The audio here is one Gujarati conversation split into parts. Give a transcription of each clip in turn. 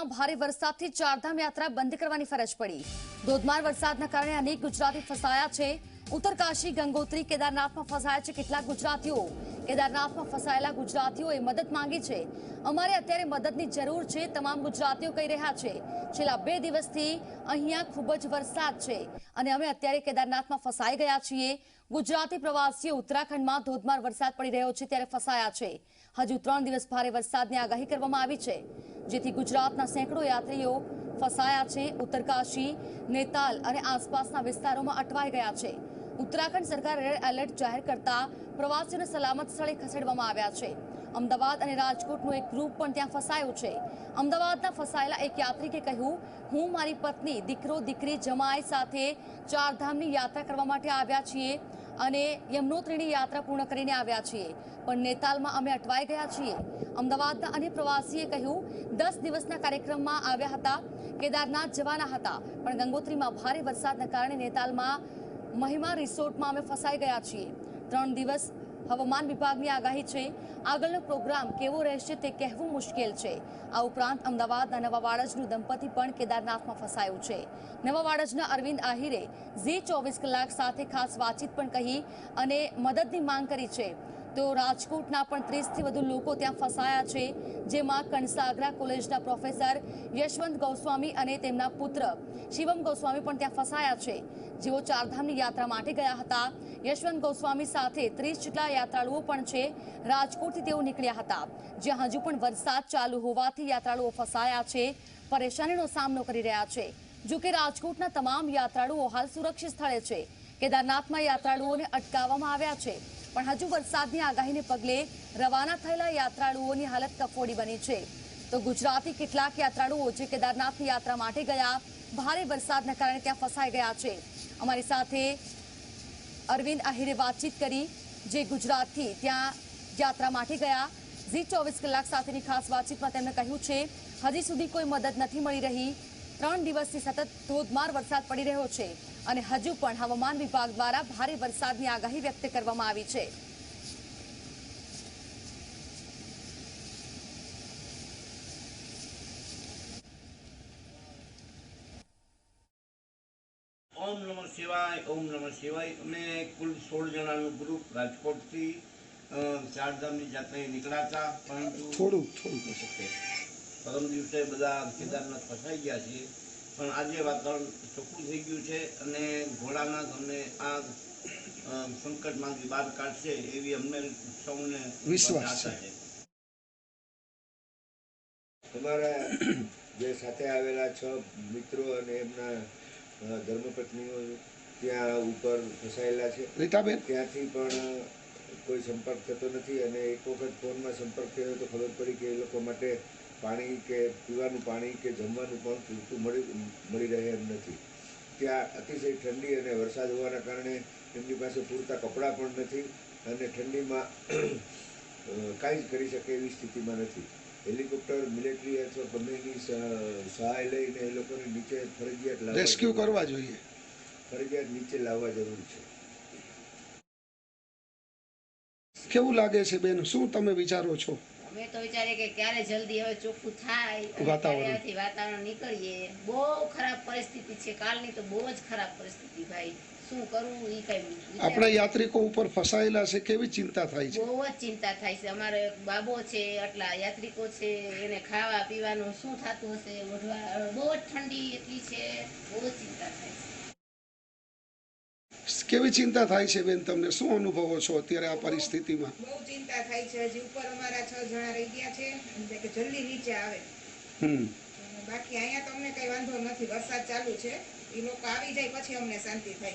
નેતાલમાં ભારે વરસાદથી ચારધામ યાત્રા બંધ કરવાની ફરજ પડી. ધોધમાર વરસાદના કારણે અનેક ગુજરાતી ફસાયા છે. ઉત્તરકાશી ગંગોત્રી કેદારનાથમાં ફસાયા છે કેટલાક ગુજરાતીઓ. કેદારનાથમાં ફસાયેલા ગુજરાતીઓએ મદદ માંગી છે. અમારે અત્યારે મદદની જરૂર છે, તમામ ગુજરાતીઓ કહી રહ્યા છે. છેલ્લા બે દિવસથી અહીંયા ખૂબ જ વરસાદ છે અને અમે અત્યારે કેદારનાથમાં ફસાઈ ગયા છીએ. ગુજરાતી પ્રવાસીઓ ઉત્તરાખંડમાં ધોધમાર વરસાદ પડી રહ્યો છે, ત્યારે ફસાયા છે. હજુ ત્રણ દિવસ ભારે વરસાદની આગાહી કરવામાં આવી છે. જેથી ગુજરાતના સેંકડો યાત્રીઓ ફસાયા છે, ઉત્તરકાશી, નેતાલ અને આસપાસના વિસ્તારોમાં અટવાઈ ગયા છે. ઉત્તરાખંડ સરકાર રેડ એલર્ટ જાહેર કરતા પ્રવાસીઓને સલામત સ્થળે ખસેડવામાં આવ્યા છે. અમદાવાદ અને રાજકોટનું એક ગ્રુપ પણ ત્યાં ફસાયું છે. અમદાવાદના ફસાયેલા એક યાત્રિકે કહ્યું, હું મારી પત્ની, દીકરો, દીકરી જમાઈ સાથે ચારધામની યાત્રા કરવા માટે આવ્યા છીએ અને યમનોત્રીની યાત્રા પૂર્ણ કરીને આવ્યા છીએ. પણ નેતાલમાં અમે અટવાઈ ગયા છીએ. અમદાવાદના અન્ય પ્રવાસીએ કહ્યું, દસ દિવસના કાર્યક્રમમાં આવ્યા હતા. કેદારનાથ જવાના હતા. પણ ગંગોત્રીમાં ભારે વરસાદના કારણે નેતાલમાં મહિમા રિસોર્ટમાં અમે ફસાઈ ગયા છીએ. ત્રણ દિવસ હવામાન વિભાગની આગાહી છે, આગળનો પ્રોગ્રામ કેવો રહેશે તે કહેવું મુશ્કેલ છે. આ ઉપરાંત અમદાવાદના નવા વાડજનું દંપતી પણ કેદારનાથમાં ફસાયું છે. નવા વાડજના અરવિંદ આહિરે ઝી ચોવીસ કલાક સાથે ખાસ વાતચીત પણ કહી અને મદદની માંગ કરી છે. તો રાજકોટના પણ ત્રીસથી વધુ લોકો ત્યાં ફસાયા છે, જેમાં કણસાગરા કોલેજના પ્રોફેસર યશવંત ગોસ્વામી અને તેમના પુત્ર શિવમ ગોસ્વામી પણ ત્યાં ફસાયા છે. જેઓ ચારધામની યાત્રા માટે ગયા હતા. યશવંત ગોસ્વામી સાથે ત્રીસ જેટલા યાત્રાળુઓ પણ છે. રાજકોટથી તેઓ નીકળ્યા હતા. જ્યાં હજુ પણ વરસાદ ચાલુ હોવાથી યાત્રાળુઓ ફસાયા છે. પરેશાનીનો સામનો કરી રહ્યા છે. જો કે રાજકોટના તમામ યાત્રાળુઓ હાલ સુરક્ષિત સ્થળે છે. કેદારનાથમાં યાત્રાળુઓને અટકાવવામાં આવ્યા છે. પણ હજુ વરસાદની આગાહીને પગલે રવાના થયેલા યાત્રાળુઓની હાલત કફોડી બની છે. તો ગુજરાતી કેટલાક યાત્રાળુઓ જે કેદારનાથની યાત્રા માટે ગયા, ભારે વરસાદના કારણે ત્યાં ફસાઈ ગયા છે. અમારી સાથે અરવિંદ આહિરે વાતચીત કરી, જે ગુજરાતથી ત્યાં યાત્રા માટે ગયા. ઝી ચોવીસ કલાક સાથેની ખાસ વાતચીતમાં તેમણે કહ્યું છે, હજી સુધી કોઈ મદદ નથી મળી રહી. ત્રણ દિવસથી સતત ધોધમાર વરસાદ પડી રહ્યો છે. અને હજુ પણ હવામાન વિભાગ દ્વારા ભારે વરસાદની આગાહી વ્યક્ત કરવામાં આવી છે. ઓમ નમઃ શિવાય ઓમ નમઃ શિવાય. અમે કુલ સોળ જણાનું ગ્રુપ રાજકોટથી ચારધામની જાત્રાએ નીકળ્યા હતા પરંતુ થોડું થોડું. પરમ દિવસે બધા કેદારનાથ ફસાઈ ગયા છીએ. પણ આજે વાતાવરણ ચોખ્ખું થઈ ગયું છે અને ઘોડાનાથ અમને આ સંકટમાંથી બહાર કાઢશે એવી અમને સૌને વિશ્વાસ આશા છે. તમારા જે સાથે આવેલા છ મિત્રો અને એમના ધર્મપત્નીઓ ત્યાં ઉપર ફસાયેલા છે. રીટાબેન? ત્યાંથી પણ કોઈ સંપર્ક થતો નથી અને એક વખત ફોનમાં સંપર્ક થયો તો ખબર પડી કે એ લોકો માટે પાણી કે પીવાનું પાણી કે જમવાનું પણ પૂરતું મળી મળી રહે એમ નથી. ત્યાં અતિશય ઠંડી અને વરસાદ હોવાના કારણે એમની પાસે પૂરતા કપડાં પણ નથી અને ઠંડીમાં કાંઈ જ કરી શકે એવી સ્થિતિમાં નથી. હેલિકોપ્ટર મિલિટરી અથવા બંનેની સહાય લઈને એ લોકોને નીચે ફરજિયાત લાવવા રેસ્ક્યુ કરવા જોઈએ. ફરજિયાત નીચે લાવવા જરૂર છે. કેવું લાગે છે બેન? શું તમે વિચારો છો? અમે તો વિચારીએ કે ક્યારે જલ્દી હવે ચોખ્ખું થાય વાતાવરણથી વાતાવરણ. નીકળીએ. બહુ ખરાબ પરિસ્થિતિ છે. કાલની તો બહુ જ ખરાબ પરિસ્થિતિ ભાઈ. શું કરવું એ કઈ આપણા યાત્રિકો ઉપર ફસાયેલા છે કેવી ચિંતા થાય છે? બહુ જ ચિંતા થાય છે. અમારો એક બાબો છે આટલા યાત્રિકો છે એને ખાવા પીવાનું શું થતું હશે? ઓઢવા બહુ જ ઠંડી એટલી છે. બહુ જ ચિંતા થાય છે. કેવી ચિંતા થાય છે બેન તમને? શું અનુભવો છો અત્યારે આ પરિસ્થિતિમાં? બહુ ચિંતા થાય છે. હજી ઉપર અમારા છ જણા રહી ગયા છે. કે જલ્દી નીચે આવે. હમ. બાકી અહીંયા તો અમને કઈ વાંધો નથી. વરસાદ ચાલુ છે. એ લોકો આવી જાય પછી અમને શાંતિ થાય.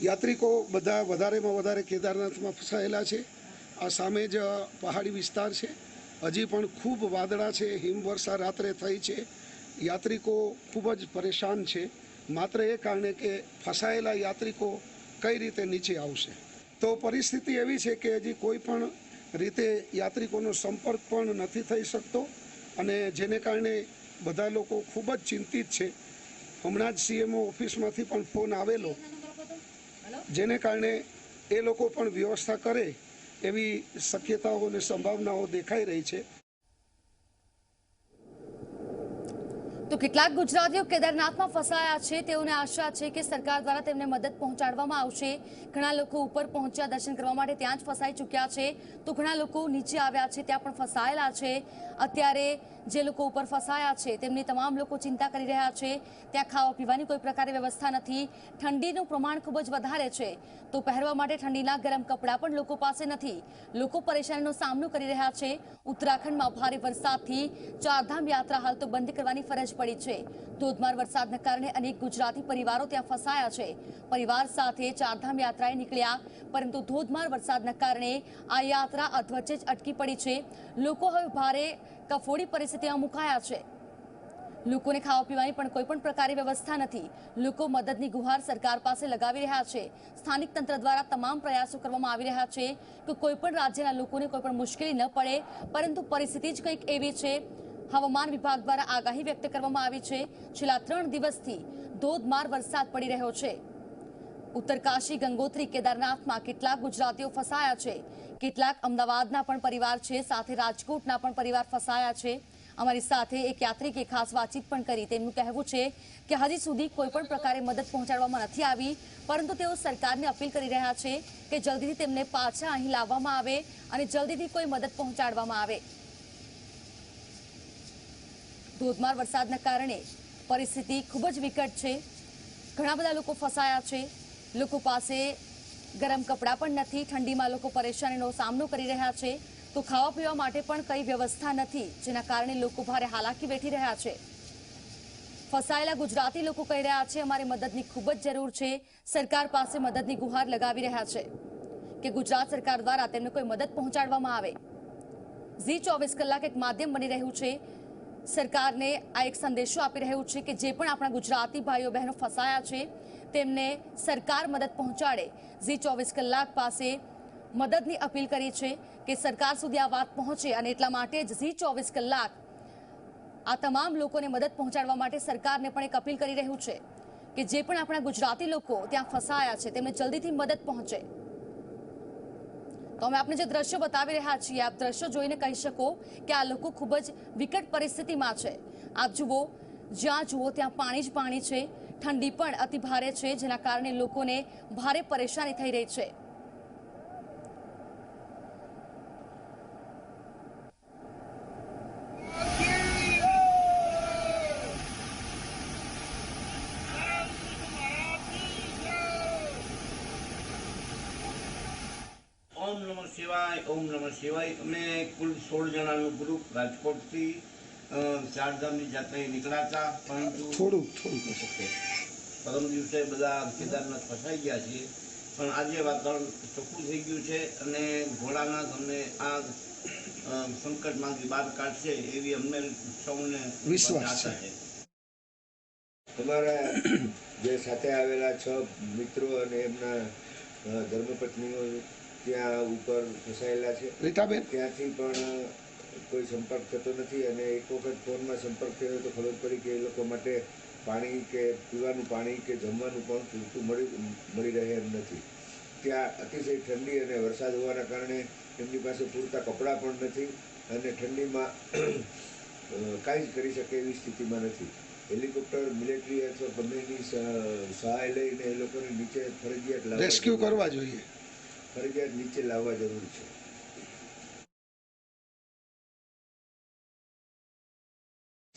યાત્રિકો બધા વધારેમાં વધારે કેદારનાથમાં ફસાયેલા છે. આ સામે જ પહાડી વિસ્તાર છે. હજી પણ ખૂબ વાદળા છે. હિમવર્ષા રાત્રે થઈ છે. યાત્રિકો ખૂબ જ પરેશાન છે. માત્ર એ કારણે કે ફસાયેલા યાત્રિકો કઈ રીતે નીચે આવશે? તો પરિસ્થિતિ એવી છે કે હજી કોઈ પણ રીતે યાત્રિકોનો સંપર્ક પણ નથી થઈ શકતો અને જેને કારણે બધા લોકો ખૂબ જ ચિંતિત છે. હમણાં જ સીએમઓ ઓફિસમાંથી પણ ફોન આવેલો. જેને કારણે એ લોકો પણ વ્યવસ્થા કરે એવી શક્યતાઓ અને સંભાવનાઓ દેખાઈ રહી છે. તો કેટલાક ગુજરાતીઓ કેદારનાથમાં ફસાયા છે. તેઓને આશા છે કે સરકાર દ્વારા તેમને મદદ પહોંચાડવામાં આવશે. ઘણા લોકો ઉપર પહોંચ્યા દર્શન કરવા માટે ત્યાં જ ફસાઈ ચૂક્યા છે. તો ઘણા લોકો નીચે આવ્યા છે, ત્યાં પણ ફસાયેલા છે. અત્યારે જે લોકો ઉપર ફસાયા છે, તેમની તમામ લોકો ચિંતા કરી રહ્યા છે. ત્યાં ખાવા પીવાની કોઈ પ્રકારે વ્યવસ્થા નથી. ઠંડીનું પ્રમાણ ખૂબ જ વધારે છે. તો પહેરવા માટે ઠંડીના ગરમ કપડાં પણ લોકો પાસે નથી. લોકો પરેશાનીનો સામનો કરી રહ્યા છે. ઉત્તરાખંડમાં ભારે વરસાદથી ચારધામ યાત્રા હાલ તો બંધ કરવાની ફરજ પડી છે. ધોધમાર વરસાદના કારણે અનેક ગુજરાતી પરિવારો ત્યાં ફસાયા છે. પરિવાર સાથે ચારધામ યાત્રાએ નીકળ્યા, પરંતુ ધોધમાર વરસાદના કારણે આ યાત્રા અધવચ્ચે જ અટકી પડી છે. લોકો હવે ભારે કફોડી પરિસ્થિતિમાં મુકાયા છે. લોકોને ખાવા પીવાની પણ કોઈ પણ પ્રકારે વ્યવસ્થા નથી. લોકો મદદની ગુહાર સરકાર પાસે લગાવી રહ્યા છે. સ્થાનિક તંત્ર દ્વારા તમામ પ્રયાસો કરવામાં આવી રહ્યા છે કે કોઈ પણ રાજ્યના લોકોને કોઈ પણ મુશ્કેલી ન પડે, પરંતુ પરિસ્થિતિ જ કંઈક એવી છે હવામાન વિભાગ દ્વારા આગાહી વ્યક્ત કરવામાં આવી છે. છેલ્લા ત્રણ દિવસથી ધોધમાર વરસાદ પડી રહ્યો છે. ઉત્તરકાશી ગંગોત્રી કેદારનાથમાં કેટલાક ગુજરાતીઓ ફસાયા છે. કેટલાક અમદાવાદના પણ પરિવાર છે, સાથે રાજકોટના પણ પરિવાર ફસાયા છે. અમારી સાથે એક યાત્રિકે ખાસ વાતચીત પણ કરી. તેમનું કહેવું છે કે હજી સુધી કોઈ પણ પ્રકારે મદદ પહોંચાડવામાં નથી આવી, પરંતુ તેઓ સરકારને અપીલ કરી રહ્યા છે કે જલ્દીથી તેમને પાછા અહીં લાવવામાં આવે અને જલ્દીથી કોઈ મદદ પહોંચાડવામાં આવે. ધોધમાર વરસાદના કારણે પરિસ્થિતિ ખૂબ જ વિકટ છે. ઘણા બધા લોકો ફસાયા છે. લોકો પાસે ગરમ કપડાં પણ નથી. ઠંડીમાં લોકો પરેશાનીનો સામનો કરી રહ્યા છે. તો ખાવા પીવા માટે પણ કઈ વ્યવસ્થા નથી, જેના કારણે લોકો ભારે હાલાકી વેઠી રહ્યા છે. ફસાયેલા ગુજરાતી લોકો કહી રહ્યા છે, અમારે મદદની ખૂબ જ જરૂર છે. સરકાર પાસે મદદની ગુહાર લગાવી રહ્યા છે. કે ગુજરાત સરકાર દ્વારા તેમને કોઈ મદદ પહોંચાડવામાં આવે. ઝી ચોવીસ કલાક એક માધ્યમ બની રહ્યું છે. સરકારને આ એક સંદેશો આપી રહ્યું છે કે જે પણ આપણા ગુજરાતી ભાઈઓ બહેનો ફસાયા છે, તેમને સરકાર મદદ પહોંચાડે. ઝી ચોવીસ કલાક પાસે મદદની અપીલ કરી છે કે સરકાર સુધી આ વાત પહોંચે અને એટલા માટે જ ઝી ચોવીસ કલાક આ તમામ લોકોને મદદ પહોંચાડવા માટે સરકારને પણ એક અપીલ કરી રહ્યું છે કે જે પણ આપણા ગુજરાતી લોકો ત્યાં ફસાયા છે, તેમને જલ્દીથી મદદ પહોંચે. તો અમે આપને જે દ્રશ્યો બતાવી રહ્યા છીએ, આપ દ્રશ્યો જોઈને કહી શકો કે આ લોકો ખૂબ જ વિકટ પરિસ્થિતિમાં છે. આપ જુઓ, જ્યાં જુઓ ત્યાં પાણી જ પાણી છે, ઠંડી પણ અતિ ભારે છે, જેના કારણે લોકોને ભારે પરેશાની થઈ રહી છે ઓમ નમઃ શિવાય ઓમ નમઃ શિવાય અમે કુલ સોળ જણાનું ગ્રુપ રાજકોટથી ચારધામની જાત્રાએ નીકળ્યા હતા પરંતુ થોડું થોડું. પરમ દિવસે બધા કેદારનાથ ફસાઈ ગયા છીએ પણ આજે વાતાવરણ ચોખ્ખું થઈ ગયું છે અને ભોળાનાથ અમને આ સંકટમાંથી બહાર કાઢશે એવી અમને સૌને વિશ્વાસ આશા છે. તમારા જે સાથે આવેલા છ મિત્રો અને એમના ધર્મપત્નીઓ ત્યાં ઉપર ફસાયેલા છે. રીટાબેન? ત્યાંથી પણ કોઈ સંપર્ક થતો નથી અને એક વખત ફોનમાં સંપર્ક થયો તો ખબર પડી કે એ લોકો માટે પાણી કે પીવાનું પાણી કે જમવાનું પણ પૂરતું મળી મળી રહે એમ નથી. ત્યાં અતિશય ઠંડી અને વરસાદ હોવાના કારણે એમની પાસે પૂરતા કપડાં પણ નથી અને ઠંડીમાં કાંઈ જ કરી શકે એવી સ્થિતિમાં નથી. હેલિકોપ્ટર મિલિટરી અથવા ગમેની સહાય લઈને એ લોકોને નીચે ફરજિયાત રેસ્ક્યુ કરવા જોઈએ. ફરજિયાત નીચે લાવવા જરૂરી છે.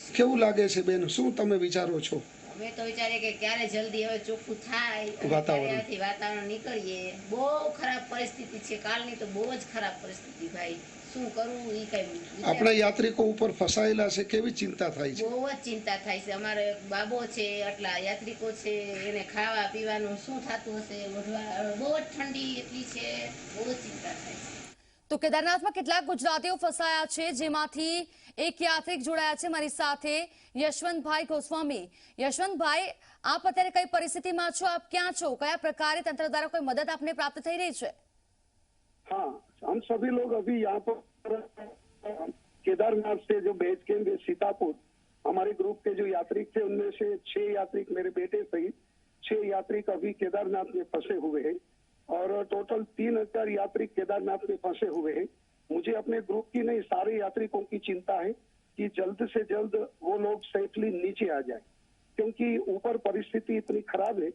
કેવું લાગે છે બેન? શું તમે વિચારો છો? અમે તો વિચારીએ કે ક્યારે જલ્દી હવે ચોખ્ખું થાય વાતાવરણથી વાતાવરણ. નીકળીએ. બહુ ખરાબ પરિસ્થિતિ છે. કાલની તો બહુ જ ખરાબ પરિસ્થિતિ ભાઈ. શું કરવું એ કઈ આપણા યાત્રિકો ઉપર ફસાયેલા છે. કેવી ચિંતા થાય છે? બહુ જ ચિંતા થાય છે. અમારો એક બાબો છે આટલા યાત્રિકો છે એને ખાવા પીવાનું શું થતું હશે? બહુ જ ઠંડી એટલી છે. બહુ જ ચિંતા થાય છે. તો કેદારનાથમાં કેટલાક ગુજરાતીઓ ફસાયા છે જેમાંથી એક યાત્રિક જોડાયા છે મારી સાથે યશવંતભાઈ ગોસ્વામી યશવંતભાઈ આપ અત્યારે કઈ પરિસ્થિતિમાં છો આપ ક્યાં છો કયા પ્રકારે તંત્ર દ્વારા કોઈ મદદ આપને પ્રાપ્ત થઈ રહી છે हाँ हम सभी लोग अभी यहाँ पर केदारनाथ से जो बेस कैंप है सीतापुर हमारे ग्रुप के जो यात्रिक थे उनमें से छह यात्रिक मेरे बेटे सहित छह यात्रिक अभी केदारनाथ में फंसे हुए हैं और टोटल तीन हज़ार यात्री केदारनाथ में फंसे हुए हैं। मुझे अपने ग्रुप की नहीं, सारे यात्रिकों की चिंता है कि जल्द से जल्द वो लोग सेफली नीचे आ जाए। क्योंकि ऊपर परिस्थिति इतनी खराब है,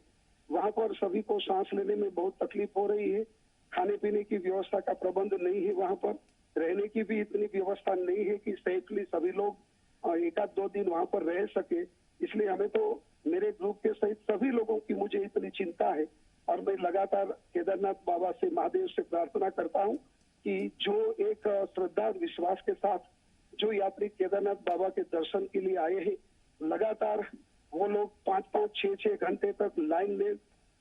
वहाँ पर सभी को सांस लेने में बहुत तकलीफ़ हो रही है। खाने पीने की व्यवस्था का प्रबंध नहीं है वहाँ पर, रहने की भी इतनी व्यवस्था नहीं है कि सेफली सभी लोग एक आध दो दिन वहाँ पर रह सके। इसलिए हमें तो मेरे ग्रुप के सहित सभी लोगों की मुझे इतनी चिंता है और मैं लगातार केदारनाथ बाबा से महादेव से प्रार्थना करता हूँ कि जो एक अ, श्रद्धा और विश्वास के साथ जो यात्री केदारनाथ बाबा के दर्शन के लिए आए हैं लगातार वो लोग पाँच पाँच छह छह घंटे तक लाइन में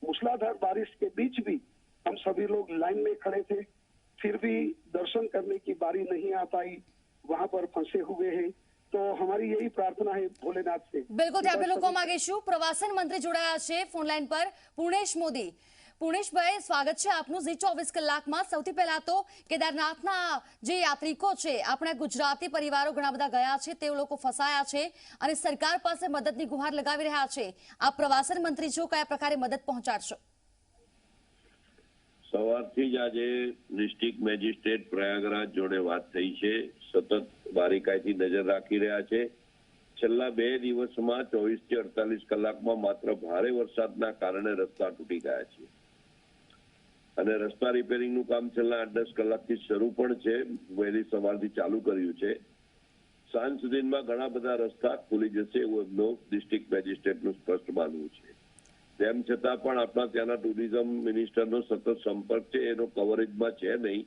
मूसलाधार बारिश के बीच भी हम सभी लोग लाइन में खड़े थे फिर भी दर्शन करने की बारी नहीं आ पाई वहां पर फंसे हुए हैं તો હમારી યહી પ્રાર્થના है भोलेनाथ से બિલકુલ તે આપણે લોકો માંગીશું પ્રવાસન મંત્રી જોડાયા છે ફોન લાઈન પર પૂર્ણેશ મોદી પૂર્ણેશભાઈ સ્વાગત છે આપનું ઝી ચોવીસ કલાકમાં. સૌથી પહેલા તો કેદારનાથના જે યાત્રિકો છે, આપણા ગુજરાતી પરિવારો ઘણા બધા ગયા છે, તેઓ લોકો ફસાયા છે અને સરકાર પાસે મદદની ગુહાર લગાવી રહ્યા છે. આ પ્રવાસન મંત્રી છો, કયા પ્રકારે મદદ પહોંચાડશો? સવારથી જ આજે ડિસ્ટ્રિક્ટ મેજિસ્ટ્રેટ પ્રયાગરાજ જોડે વાત થઈ છે. સતત બારીકાઈથી નજર રાખી રહ્યા છે. છેલ્લા બે દિવસમાં ચોવીસથી અડતાલીસ કલાકમાં માત્ર ભારે વરસાદના કારણે રસ્તા તૂટી ગયા છે. અને રસ્તા રિપેરિંગનું કામ છેલ્લા આઠ, દસ કલાકથી શરૂ પણ છે. વહેલી સવારથી ચાલુ કર્યું છે. સાંજ સુધીમાં ઘણા બધા રસ્તા ખુલી જશે એવું એમનો ડિસ્ટ્રિક્ટ મેજિસ્ટ્રેટનું સ્પષ્ટ માનવું છે. તેમ છતાં પણ આપણા ત્યાંના ટુરિઝમ મિનિસ્ટરનો સતત સંપર્ક છે. એનો કવરેજમાં છે નહીં.